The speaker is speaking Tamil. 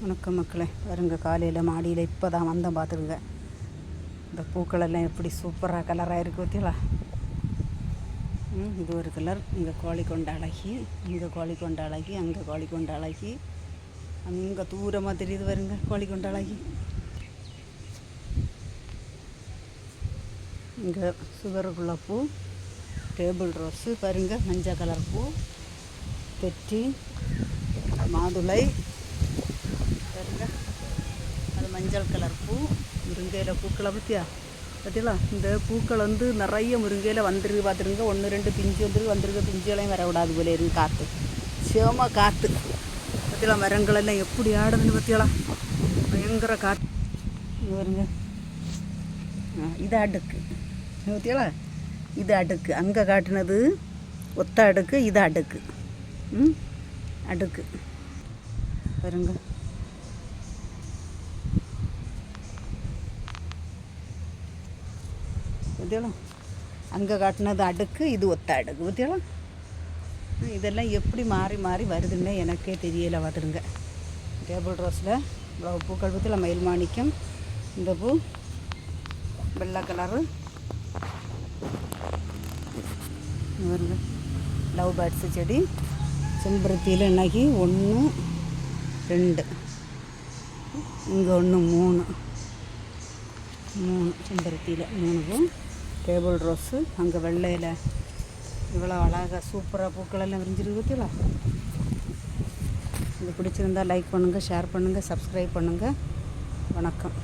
வணக்கம் மக்களே. வருங்க காலையில் மாடியில் இப்போ தான் வந்தேன் பார்த்துருங்க இந்த பூக்கள் எல்லாம் எப்படி சூப்பராக கலராக இருக்குது பார்த்தீங்களா? இது ஒரு கலர் இங்கே கோழி கொண்ட அழகி இங்கே கோழி கொண்ட அழகி அங்கே கோழி கொண்ட அழகி. அங்கே தூரமாக தெரியுது வருங்க கோழி கொண்ட அழகி. இங்கே சுகருக்குள்ள பூ டேபிள் ரோஸு பாருங்க மஞ்சள் கலர் பூ. பெட்டி மாதுளை பாருங்க. அது மஞ்சள் கலர் பூ. முருங்கையில் பூக்களை பற்றியா பார்த்தீங்களா இந்த பூக்கள் வந்து நிறைய முருங்கையில் வந்துருக்கு பார்த்துருங்க ஒன்று ரெண்டு பிஞ்சு வந்துருக்கு. வந்திருக்க பிஞ்சுகளையும் வரவிடாது போல இருக்கு காற்று சிவமாக காற்று பார்த்தீங்களா மரங்கள் எல்லாம் எப்படி ஆடுதுன்னு பார்த்தீங்களா பயங்கர காற்று வருங்க பாருங்க. ஆ, இது அடுக்கு. பார்த்தீங்களா இது அடுக்கு. அங்கே காட்டினது ஒத்த அடுக்கு இது அடுக்கு. ம்? அடுக்கு. வருங்க பார்த்தீங்களா அங்கே காட்டினது அடுக்கு இது ஒத்த அடுக்கு பார்த்தீங்களா இதெல்லாம் எப்படி மாறி மாறி வருதுன்னே எனக்கே தெரியலை பார்த்துருங்க டேபிள் ரோஸில் இவ்வளோ பூக்கள் பற்றியில் மயில் மாணிக்கம் இந்த பூ வெள்ளை கலரு. வருங்க லவ் பேர்ட்ஸு செடி. செம்பருத்தியில் இன்னைக்கு ஒன்று ரெண்டு. இங்கே ஒன்று மூணு. மூணு செம்பருத்தியில் மூணு பூ. டேபிள் ரோஸு அங்கே வெள்ளையில் இவ்வளோ அழகாக சூப்பராக பூக்களெல்லாம் விரிஞ்சிருக்கு பார்த்தீங்களா இது பிடிச்சிருந்தா லைக் பண்ணுங்கள் ஷேர் பண்ணுங்கள் சப்ஸ்கிரைப் பண்ணுங்கள் வணக்கம்.